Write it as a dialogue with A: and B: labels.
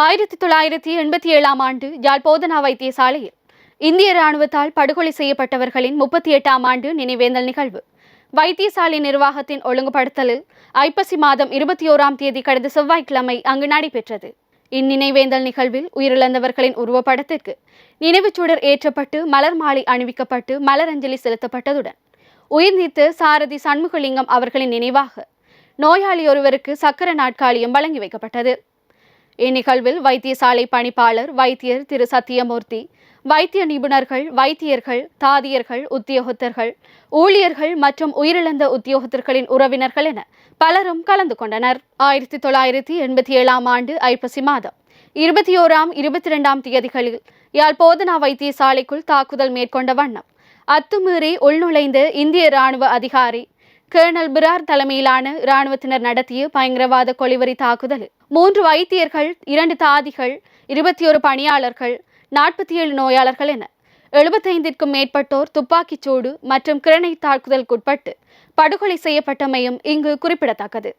A: ஆயிரத்தி தொள்ளாயிரத்தி எண்பத்தி ஏழாம் ஆண்டு யாழ் போதனா வைத்தியசாலையில் இந்திய ராணுவத்தால் படுகொலை செய்யப்பட்டவர்களின் முப்பத்தி எட்டாம் ஆண்டு நினைவேந்தல் நிகழ்வு. வைத்தியசாலை நிர்வாகத்தின் ஒழுங்குபடுத்தலில் ஐப்பசி மாதம் இருபத்தி ஓராம் தேதி கடந்த செவ்வாய்க்கிழமை அங்கு நடைபெற்றது. இந்நினைவேந்தல் நிகழ்வில் உயிரிழந்தவர்களின் உருவப்படத்திற்கு நினைவுச்சுடர் ஏற்றப்பட்டு மலர் மாலை அணிவிக்கப்பட்டு மலரஞ்சலி செலுத்தப்பட்டதுடன் உயிர்நீத்த சாரதி சண்முகலிங்கம் அவர்களின் நினைவாக நோயாளி ஒருவருக்கு சக்கர நாட்காலியும் வழங்கி வைக்கப்பட்டது. இந்நிகழ்வில் வைத்தியசாலை பணிப்பாளர் வைத்தியர் திரு. சத்தியமூர்த்தி வைத்திய நிபுணர்கள் வைத்தியர்கள் தாதியர்கள் உத்தியோகத்தர்கள் ஊழியர்கள் மற்றும் உயிரிழந்த உத்தியோகத்தர்களின் உறவினர்கள் என பலரும் கலந்து கொண்டனர். ஆயிரத்தி தொள்ளாயிரத்தி எண்பத்தி ஏழாம் ஆண்டு ஐப்பசி மாதம் இருபத்தி ஓராம் இருபத்தி இரண்டாம் தேதிகளில் யாழ் போதனா வைத்தியசாலைக்குள் தாக்குதல் மேற்கொண்ட வண்ணம் அத்துமீறி உள்நுழைந்த இந்திய ராணுவ அதிகாரி கேர்னல் பிரார் தலைமையிலான இராணுவத்தினர் நடத்திய பயங்கரவாத கொலிவரி தாக்குதல். மூன்று வைத்தியர்கள் இரண்டு தாதிகள் இருபத்தி ஒரு பணியாளர்கள் நாற்பத்தி ஏழு நோயாளர்கள் என எழுபத்தைந்திற்கும் மேற்பட்டோர் துப்பாக்கிச் சூடு மற்றும் கிரனைட் தாக்குதலுக்குட்பட்டு படுகொலை செய்யப்பட்டமையும் இங்கு குறிப்பிடத்தக்கது.